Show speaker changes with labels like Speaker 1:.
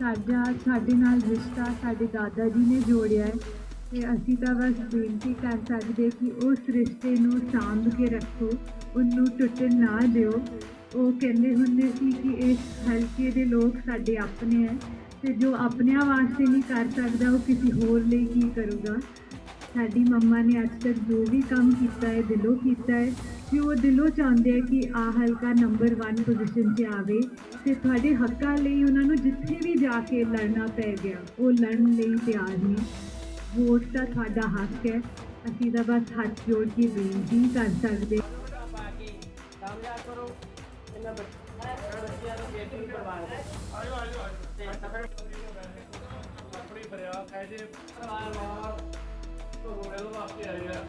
Speaker 1: ਸਾਡਾ, ਸਾਡੇ ਨਾਲ ਰਿਸ਼ਤਾ ਸਾਡੇ ਦਾਦਾ ਜੀ ਨੇ ਜੋੜਿਆ ਹੈ ਤੇ ਅਸੀਂ ਤਾਂ ਬਸ ਬੇਨਤੀ ਕਰ ਸਕਦੇ ਕਿ ਉਸ ਰਿਸ਼ਤੇ ਨੂੰ ਸਾਂਭ ਕੇ ਰੱਖੋ, ਉਹਨੂੰ ਟੁੱਟਣ ਨਾ ਦਿਓ। ਉਹ ਕਹਿੰਦੇ ਹੁੰਦੇ ਸੀ ਕਿ ਇਸ ਹਲਕੇ ਦੇ ਲੋਕ ਸਾਡੇ ਆਪਣੇ ਹੈ ਤੇ ਜੋ ਆਪਣਿਆਂ ਵਾਸਤੇ ਨਹੀਂ ਕਰ ਸਕਦਾ, ਉਹ ਕਿਸੇ ਹੋਰ ਲਈ ਕੀ ਕਰੂਗਾ? ਸਾਡੀ ਮੰਮਾ ਨੇ ਅੱਜ ਤੱਕ ਜੋ ਵੀ ਕੰਮ ਕੀਤਾ ਹੈ, ਦਿਲੋਂ ਕੀਤਾ ਹੈ ਕਿ ਉਹ ਦਿਲੋਂ ਚਾਹੁੰਦੇ ਆ ਕਿ ਆ ਹਲਕਾ ਨੰਬਰ 1 ਪੋਜੀਸ਼ਨ 'ਤੇ ਆਵੇ ਤੇ ਤੁਹਾਡੇ ਹੱਕਾਂ ਲਈ ਉਹਨਾਂ ਨੂੰ ਜਿੱਥੇ ਵੀ ਜਾ ਕੇ ਲੜਨਾ ਪੈ ਗਿਆ, ਉਹ ਲੜਨ ਲਈ ਤਿਆਰ ਨੇ। ਵੋਟ ਤਾਂ ਤੁਹਾਡਾ ਹੱਕ ਹੈ। ਅਸੀਂ ਤਾਂ ਬਸ ਹੱਥ ਜੋੜ ਕੇ ਬੇਨਤੀ ਕਰ ਸਕਦੇ
Speaker 2: ਕਾਮਯਾਬ ਕਰੋ ਇਹਨਾਂ ਬੱਚਿਆਂ ਨੂੰ ਬੇਟੀ ਨੂੰ ਪਰਵਾਹ ਆਜੋ ਆਜੋ
Speaker 3: ਆਪਣੀ ਫਰਿਆਦ ਹੈ ਪਰਿਵਾਰ ਵਾਲਾ ਤੋਂ ਰੋੜੇ ਵਾਸਤੇ ਆਏ ਆ।